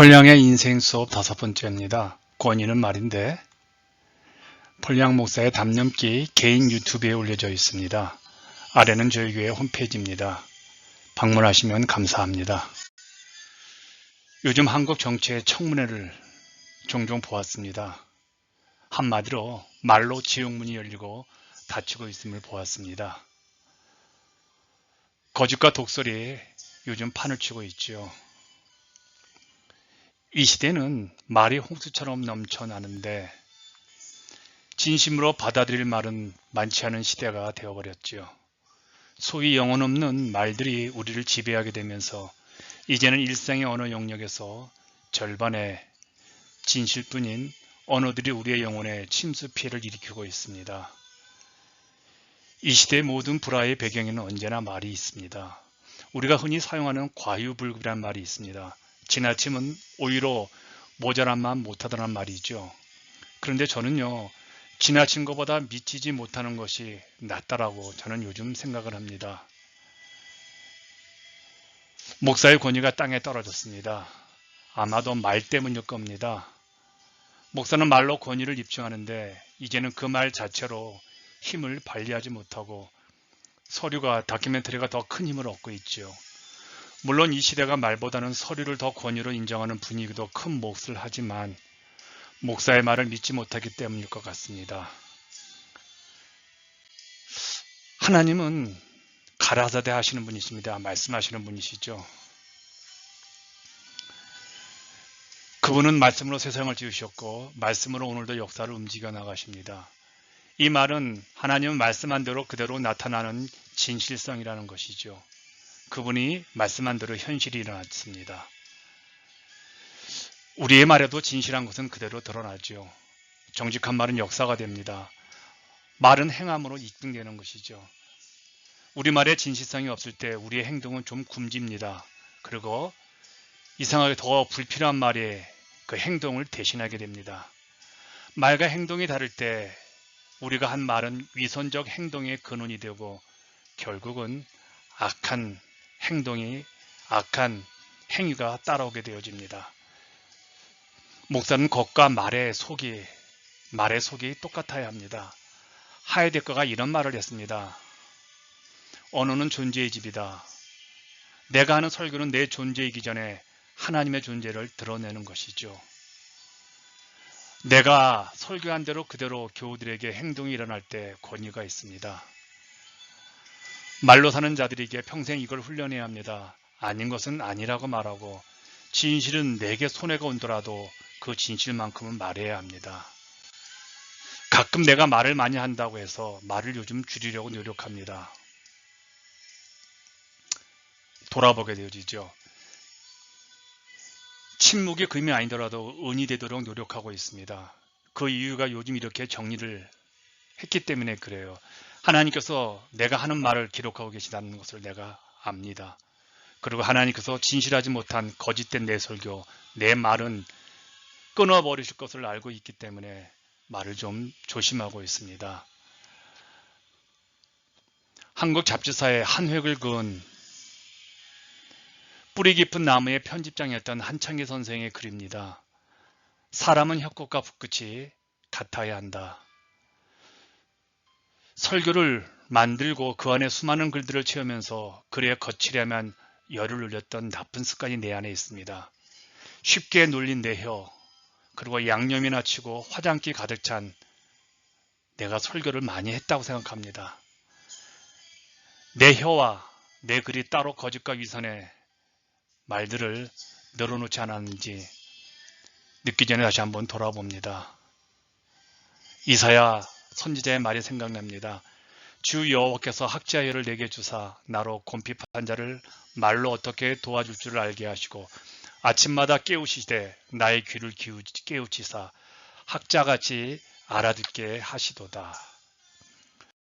폴량의 인생 수업 다섯 번째입니다. 권위는 말인데 폴량 목사의 담념기 개인 유튜브에 올려져 있습니다. 아래는 저희 교회 홈페이지입니다. 방문하시면 감사합니다. 요즘 한국 정치의 청문회를 종종 보았습니다. 한마디로 말로 지옥문이 열리고 닫히고 있음을 보았습니다. 거짓과 독설이 요즘 판을 치고 있지요. 이 시대는 말이 홍수처럼 넘쳐나는데 진심으로 받아들일 말은 많지 않은 시대가 되어버렸지요. 소위 영혼 없는 말들이 우리를 지배하게 되면서 이제는 일상의 언어 영역에서 절반의 진실뿐인 언어들이 우리의 영혼에 침수 피해를 일으키고 있습니다. 이 시대의 모든 불화의 배경에는 언제나 말이 있습니다. 우리가 흔히 사용하는 과유불급이란 말이 있습니다. 지나침은 오히려 모자란만 못하다는 말이죠. 그런데 저는요, 지나친 것보다 미치지 못하는 것이 낫다라고 저는 요즘 생각을 합니다. 목사의 권위가 땅에 떨어졌습니다. 아마도 말 때문일 겁니다. 목사는 말로 권위를 입증하는데 이제는 그 말 자체로 힘을 발휘하지 못하고 서류가 다큐멘터리가 더 큰 힘을 얻고 있죠. 물론 이 시대가 말보다는 서류를 더 권위로 인정하는 분위기도 큰 몫을 하지만 목사의 말을 믿지 못하기 때문일 것 같습니다. 하나님은 가라사대 하시는 분이십니다. 말씀하시는 분이시죠. 그분은 말씀으로 세상을 지으셨고 말씀으로 오늘도 역사를 움직여 나가십니다. 이 말은 하나님은 말씀한 대로 그대로 나타나는 진실성이라는 것이죠. 그분이 말씀한 대로 현실이 일어났습니다. 우리의 말에도 진실한 것은 그대로 드러나죠. 정직한 말은 역사가 됩니다. 말은 행함으로 입증되는 것이죠. 우리말에 진실성이 없을 때 우리의 행동은 좀 굶집니다. 그리고 이상하게 더 불필요한 말에 그 행동을 대신하게 됩니다. 말과 행동이 다를 때 우리가 한 말은 위선적 행동의 근원이 되고 결국은 악한 행동이 악한 행위가 따라오게 되어집니다. 목사는 겉과 말의 속이 말의 속이 똑같아야 합니다. 하이데커가 이런 말을 했습니다. 언어는 존재의 집이다. 내가 하는 설교는 내 존재이기 전에 하나님의 존재를 드러내는 것이죠. 내가 설교한 대로 그대로 교우들에게 행동이 일어날 때 권위가 있습니다. 말로 사는 자들에게 평생 이걸 훈련해야 합니다. 아닌 것은 아니라고 말하고 진실은 내게 손해가 온더라도 그 진실만큼은 말해야 합니다. 가끔 내가 말을 많이 한다고 해서 말을 요즘 줄이려고 노력합니다. 돌아보게 되어지죠. 침묵이 금이 아니더라도 은이 되도록 노력하고 있습니다. 그 이유가 요즘 이렇게 정리를 했기 때문에 그래요. 하나님께서 내가 하는 말을 기록하고 계시다는 것을 내가 압니다. 그리고 하나님께서 진실하지 못한 거짓된 내 설교, 내 말은 끊어버리실 것을 알고 있기 때문에 말을 좀 조심하고 있습니다. 한국 잡지사의 한 획을 그은 뿌리 깊은 나무의 편집장이었던 한창기 선생의 글입니다. 사람은 혁곡과 붓끝이 같아야 한다. 설교를 만들고 그 안에 수많은 글들을 채우면서 글에 거치려면 열을 올렸던 나쁜 습관이 내 안에 있습니다. 쉽게 눌린 내 혀, 그리고 양념이나 치고 화장기 가득 찬 내가 설교를 많이 했다고 생각합니다. 내 혀와 내 글이 따로 거짓과 위선의 말들을 늘어놓지 않았는지 늦기 전에 다시 한번 돌아봅니다. 이사야 선지자의 말이 생각납니다. 주 여호와께서 학자여를 내게 주사 나로 곰핍한 자를 말로 어떻게 도와줄 줄을 알게 하시고 아침마다 깨우시되 나의 귀를 깨우치사 학자같이 알아듣게 하시도다.